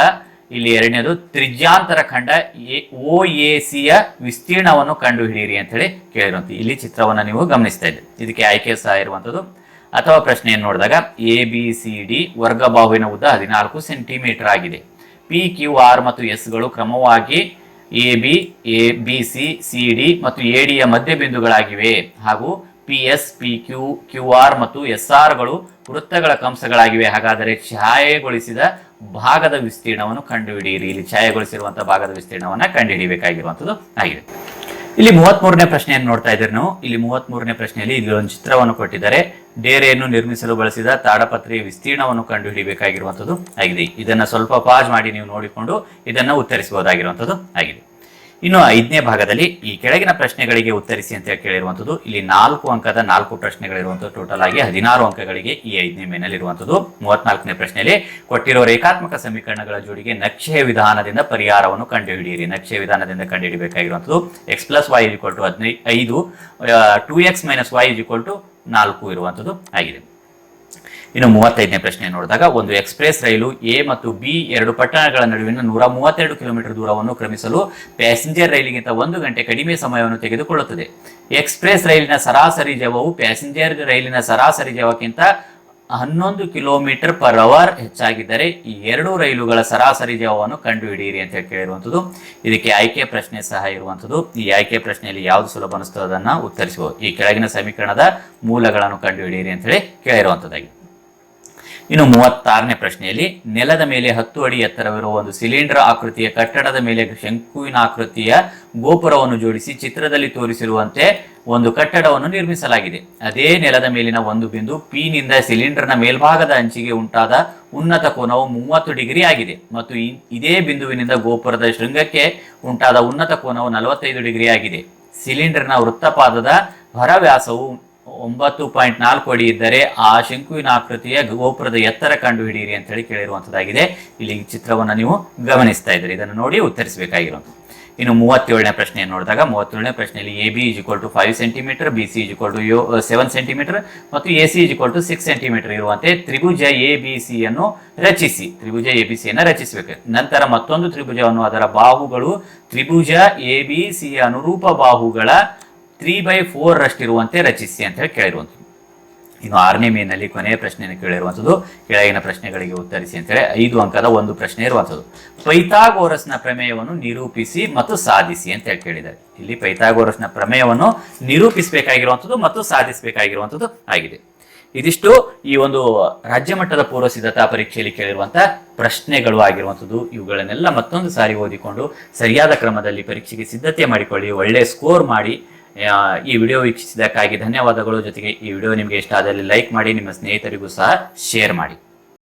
ಇಲ್ಲಿ ಎರಡನೇದು ತ್ರಿಜ್ಯಾಂತರ ಖಂಡ ಓ, ಎ ಸಿಯ ವಿಸ್ತೀರ್ಣವನ್ನು ಕಂಡುಹಿಡಿಯಿರಿ ಅಂತ ಹೇಳಿ ಕೇಳಿರುವಂತ ಇಲ್ಲಿ ಚಿತ್ರವನ್ನು ನೀವು ಗಮನಿಸ್ತಾ ಇದ್ದೀರಿ. ಇದಕ್ಕೆ ಆಯ್ಕೆ ಸಹ ಇರುವಂತದ್ದು. ಅಥವಾ ಪ್ರಶ್ನೆಯನ್ನು ನೋಡಿದಾಗ ಎ, ಬಿ, ಸಿ, ಡಿ ವರ್ಗಬಾಹುವಿನ ಉದ್ದ ಹದಿನಾಲ್ಕು ಸೆಂಟಿಮೀಟರ್ ಆಗಿದೆ. ಪಿ, ಕ್ಯೂ, ಆರ್ ಮತ್ತು ಎಸ್ಗಳು ಕ್ರಮವಾಗಿ a, b a, b, c c, d ಮತ್ತು ಎ ಡಿಯ ಬಿಂದುಗಳಾಗಿವೆ. ಹಾಗೂ p, s, p, q q, r ಮತ್ತು ಎಸ್ ಆರ್ಗಳು ವೃತ್ತಗಳ ಕಂಸಗಳಾಗಿವೆ. ಹಾಗಾದರೆ ಛಾಯೆಗೊಳಿಸಿದ ಭಾಗದ ವಿಸ್ತೀರ್ಣವನ್ನು ಕಂಡುಹಿಡಿಯಿರಿ. ಇಲ್ಲಿ ಛಾಯೆಗೊಳಿಸಿರುವಂತಹ ಭಾಗದ ವಿಸ್ತೀರ್ಣವನ್ನ ಕಂಡುಹಿಡಿಯಬೇಕಾಗಿರುವಂತದ್ದು ಆಗಿದೆ. ಇಲ್ಲಿ ಮೂವತ್ಮೂರನೇ ಪ್ರಶ್ನೆಯನ್ನು ನೋಡ್ತಾ ಇದ್ದೀರಿ ನಾವು. ಇಲ್ಲಿ ಮೂವತ್ಮೂರನೇ ಪ್ರಶ್ನೆಯಲ್ಲಿ ಇಲ್ಲಿ ಒಂದು ಚಿತ್ರವನ್ನು ಕೊಟ್ಟಿದ್ದಾರೆ. ಡೇರೆಯನ್ನು ನಿರ್ಮಿಸಲು ಬಳಸಿದ ತಾಡಪತ್ರೆಯ ವಿಸ್ತೀರ್ಣವನ್ನು ಕಂಡುಹಿಡಿಯಬೇಕಾಗಿರುವಂತದ್ದು ಆಗಿದೆ. ಇದನ್ನ ಸ್ವಲ್ಪ ಪಾಜ್ ಮಾಡಿ ನೀವು ನೋಡಿಕೊಂಡು ಇದನ್ನ ಉತ್ತರಿಸಬಹುದಾಗಿರುವಂತದ್ದು ಆಗಿದೆ. ಇನ್ನು ಐದನೇ ಭಾಗದಲ್ಲಿ ಈ ಕೆಳಗಿನ ಪ್ರಶ್ನೆಗಳಿಗೆ ಉತ್ತರಿಸಿ ಅಂತ ಕೇಳಿರುವಂಥದ್ದು, ಇಲ್ಲಿ ನಾಲ್ಕು ಅಂಕದ ನಾಲ್ಕು ಪ್ರಶ್ನೆಗಳಿರುವಂಥದ್ದು ಟೋಟಲ್ ಆಗಿ ಹದಿನಾರು ಅಂಕಗಳಿಗೆ ಈ ಐದನೇ ಮೇನಲ್ಲಿರುವಂತದ್ದು ಮೂವತ್ನಾಲ್ಕನೇ ಪ್ರಶ್ನೆಯಲ್ಲಿ, ಕೊಟ್ಟಿರೋ ರೇಖಾತ್ಮಕ ಸಮೀಕರಣಗಳ ಜೋಡಿಗೆ ನಕ್ಷೆಯ ವಿಧಾನದಿಂದ ಪರಿಹಾರವನ್ನು ಕಂಡುಹಿಡಿಯಿರಿ. ನಕ್ಷೆಯ ವಿಧಾನದಿಂದ ಕಂಡುಹಿಡಿಬೇಕಾಗಿರುವಂಥದ್ದು x plus y equal to ಹದಿನೈದು ಐದು two x minus y equal to ನಾಲ್ಕು ಇರುವಂಥದ್ದು ಆಗಿದೆ. ಇನ್ನು ಮೂವತ್ತೈದನೇ ಪ್ರಶ್ನೆ ನೋಡಿದಾಗ ಒಂದು ಎಕ್ಸ್ಪ್ರೆಸ್ ರೈಲು ಎ ಮತ್ತು ಬಿ ಎರಡು ಪಟ್ಟಣಗಳ ನಡುವಿನ ನೂರ ಮೂವತ್ತೆರಡು ಕಿಲೋಮೀಟರ್ ದೂರವನ್ನು ಕ್ರಮಿಸಲು ಪ್ಯಾಸೆಂಜರ್ ರೈಲಿಗಿಂತ ಒಂದು ಗಂಟೆ ಕಡಿಮೆ ಸಮಯವನ್ನು ತೆಗೆದುಕೊಳ್ಳುತ್ತದೆ. ಎಕ್ಸ್ಪ್ರೆಸ್ ರೈಲಿನ ಸರಾಸರಿ ಜವವು ಪ್ಯಾಸೆಂಜರ್ ರೈಲಿನ ಸರಾಸರಿ ಜವಕ್ಕಿಂತ ಹನ್ನೊಂದು ಕಿಲೋಮೀಟರ್ ಪರ್ ಅವರ್ ಹೆಚ್ಚಾಗಿದ್ದರೆ ಈ ಎರಡು ರೈಲುಗಳ ಸರಾಸರಿ ಜವವನ್ನು ಕಂಡುಹಿಡಿಯಿರಿ ಅಂತ ಹೇಳಿ ಕೇಳಿರುವಂಥದ್ದು. ಇದಕ್ಕೆ ಆಯ್ಕೆ ಪ್ರಶ್ನೆ ಸಹ ಇರುವಂಥದ್ದು. ಈ ಆಯ್ಕೆ ಪ್ರಶ್ನೆಯಲ್ಲಿ ಯಾವುದು ಸುಲಭ ಅನಿಸ್ತದೆ ಅದನ್ನು ಉತ್ತರಿಸಬಹುದು ಈ ಕೆಳಗಿನ ಸಮೀಕರಣದ ಮೂಲಗಳನ್ನು ಕಂಡುಹಿಡಿಯಿರಿ ಅಂತ ಹೇಳಿ ಕೇಳಿರುವಂಥದ್ದಾಗಿದೆ ಇನ್ನು ಮೂವತ್ತಾರನೇ ಪ್ರಶ್ನೆಯಲ್ಲಿ ನೆಲದ ಮೇಲೆ ಹತ್ತು ಅಡಿ ಎತ್ತರವಿರುವ ಒಂದು ಸಿಲಿಂಡರ್ ಆಕೃತಿಯ ಕಟ್ಟಡದ ಮೇಲೆ ಶಂಕುವಿನ ಆಕೃತಿಯ ಗೋಪುರವನ್ನು ಜೋಡಿಸಿ ಚಿತ್ರದಲ್ಲಿ ತೋರಿಸಿರುವಂತೆ ಒಂದು ಕಟ್ಟಡವನ್ನು ನಿರ್ಮಿಸಲಾಗಿದೆ. ಅದೇ ನೆಲದ ಮೇಲಿನ ಒಂದು ಬಿಂದು ಪಿ ನಿಂದ ಸಿಲಿಂಡರ್ನ ಮೇಲ್ಭಾಗದ ಅಂಚಿಗೆ ಉಂಟಾದ ಉನ್ನತ ಕೋನವು ಮೂವತ್ತು ಡಿಗ್ರಿ ಆಗಿದೆ ಮತ್ತು ಇದೇ ಬಿಂದುವಿನಿಂದ ಗೋಪುರದ ಶೃಂಗಕ್ಕೆ ಉಂಟಾದ ಉನ್ನತ ಕೋನವು ನಲವತ್ತೈದು ಡಿಗ್ರಿ ಆಗಿದೆ. ಸಿಲಿಂಡರ್ನ ವೃತ್ತಪಾದದ ಹೊರವ್ಯಾಸವು ಒಂಬತ್ತು ಪಾಯಿಂಟ್ ನಾಲ್ಕು ಅಡಿ ಇದ್ದರೆ ಆ ಶಂಕುವಿನ ಆಕೃತಿಯ ಗೋಪುರದ ಎತ್ತರ ಕಂಡು ಹಿಡಿಯಿರಿ ಅಂತ ಹೇಳಿ ಕೇಳಿರುವಂಥದ್ದಾಗಿದೆ. ಇಲ್ಲಿ ಚಿತ್ರವನ್ನು ನೀವು ಗಮನಿಸ್ತಾ ಇದ್ದೀರಿ. ಇದನ್ನು ನೋಡಿ ಉತ್ತರಿಸಬೇಕಾಗಿರುವಂಥದ್ದು. ಇನ್ನು ಮೂವತ್ತೇಳನೇ ಪ್ರಶ್ನೆಯನ್ನು ನೋಡಿದಾಗ, ಮೂವತ್ತೇಳನೇ ಪ್ರಶ್ನೆಯಲ್ಲಿ a b is equal to five centimetre b c is to yo seven centimetre ಮತ್ತು a c is equal to six centimetre ಇರುವಂತೆ ತ್ರಿಭುಜ ಎ ಬಿ ಸಿಯನ್ನು ರಚಿಸಿ, ತ್ರಿಭುಜ ಎ ಬಿ ಸಿಯನ್ನು ರಚಿಸಬೇಕು. ನಂತರ ಮತ್ತೊಂದು ತ್ರಿಭುಜವನ್ನು ಅದರ ಬಾಹುಗಳು, ತ್ರಿಭುಜ ಎ ಬಿ ಸಿಯ ಅನುರೂಪ ಬಾಹುಗಳ ತ್ರೀ ಬೈ ಫೋರ್ ರಷ್ಟಿರುವಂತೆ ರಚಿಸಿ ಅಂತ ಹೇಳಿ ಕೇಳಿರುವಂಥದ್ದು. ಇನ್ನು ಆರನೇ ಮೇನಲ್ಲಿ ಕೊನೆಯ ಪ್ರಶ್ನೆಯನ್ನು ಕೇಳಿರುವಂಥದ್ದು, ಕೆಳಗಿನ ಪ್ರಶ್ನೆಗಳಿಗೆ ಉತ್ತರಿಸಿ ಅಂತೇಳಿ ಐದು ಅಂಕದ ಒಂದು ಪ್ರಶ್ನೆ ಇರುವಂಥದ್ದು. ಪೈಥಾಗೋರಸ್ನ ಪ್ರಮೇಯವನ್ನು ನಿರೂಪಿಸಿ ಮತ್ತು ಸಾಧಿಸಿ ಅಂತ ಹೇಳಿ ಕೇಳಿದ್ದಾರೆ. ಇಲ್ಲಿ ಪೈಥಾಗೋರಸ್ನ ಪ್ರಮೇಯವನ್ನು ನಿರೂಪಿಸಬೇಕಾಗಿರುವಂಥದ್ದು ಮತ್ತು ಸಾಧಿಸಬೇಕಾಗಿರುವಂಥದ್ದು ಆಗಿದೆ. ಇದಿಷ್ಟು ಈ ಒಂದು ರಾಜ್ಯ ಮಟ್ಟದ ಪೂರ್ವ ಸಿದ್ಧತಾ ಪರೀಕ್ಷೆಯಲ್ಲಿ ಕೇಳಿರುವಂತಹ ಪ್ರಶ್ನೆಗಳು ಆಗಿರುವಂಥದ್ದು. ಇವುಗಳನ್ನೆಲ್ಲ ಮತ್ತೊಂದು ಸಾರಿ ಓದಿಕೊಂಡು ಸರಿಯಾದ ಕ್ರಮದಲ್ಲಿ ಪರೀಕ್ಷೆಗೆ ಸಿದ್ಧತೆ ಮಾಡಿಕೊಳ್ಳಿ, ಒಳ್ಳೆ ಸ್ಕೋರ್ ಮಾಡಿ ಈ ವಿಡಿಯೋ ವೀಕ್ಷಿಸಿದ್ದಕ್ಕಾಗಿ ಧನ್ಯವಾದಗಳು. ಜೊತೆಗೆ ಈ ವಿಡಿಯೋ ನಿಮಗೆ ಇಷ್ಟ ಆದಲ್ಲಿ ಲೈಕ್ ಮಾಡಿ, ನಿಮ್ಮ ಸ್ನೇಹಿತರಿಗೂ ಸಹ ಶೇರ್ ಮಾಡಿ.